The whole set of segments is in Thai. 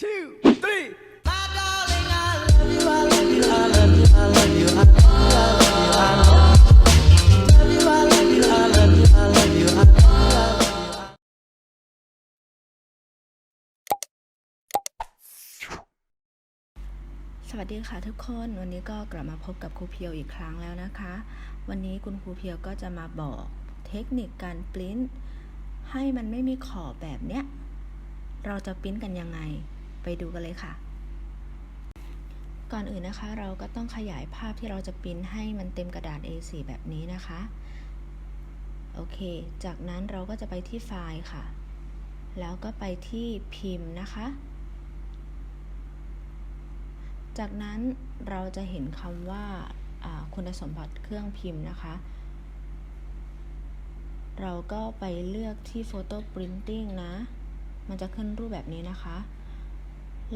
สวัสดีค่ะทุกคนวันนี้ก็กลับมาพบกับครูเพียวอีกครั้งแล้วนะคะ วันนี้คุณครูเพียวก็จะมาบอกเทคนิคการปริ้นให้มันไม่มีขอบแบบเนี้ย เราจะปริ้นกันยังไง ไปดูกันเลยค่ะ ก่อนอื่นนะคะ เราก็ต้องขยายภาพที่เราจะปริ้นให้มันเต็มกระดาษ A4 แบบนี้นะคะ โอเค จากนั้นเราก็จะไปที่ไฟล์ค่ะ แล้วก็ไปที่พิมพ์นะคะ จากนั้นเราจะเห็นคำว่าอ่าคุณสมบัติเครื่องพิมพ์นะคะ เราก็ไปเลือกที่ Photo Printing นะ มันจะขึ้นรูปแบบนี้นะคะ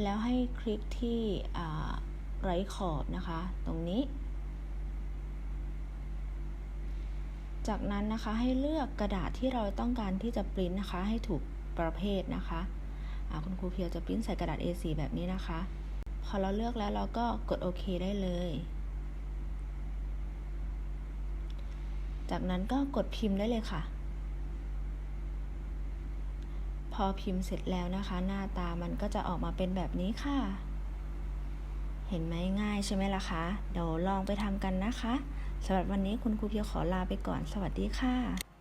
แล้วให้คลิกที่อ่าไร้ขอบนะคะ ตรงนี้ จากนั้นนะคะให้เลือกกระดาษที่เราต้องการที่จะปริ้นนะคะ ให้ถูกประเภทนะคะคุณครูเพียวจะปริ้นใส่กระดาษ A4 แบบนี้นะคะ พอเราเลือกแล้วเราก็กดโอเคได้เลย จากนั้นก็กดพิมพ์ได้เลยค่ะ พอพิมพ์เสร็จแล้วนะคะ หน้าตามันก็จะออกมาเป็นแบบนี้ค่ะ เห็นไหมง่ายใช่ไหมล่ะคะ เดี๋ยวลองไปทำกันนะคะสำหรับวันนี้คุณครูเพียวขอลาไปก่อน สวัสดีค่ะ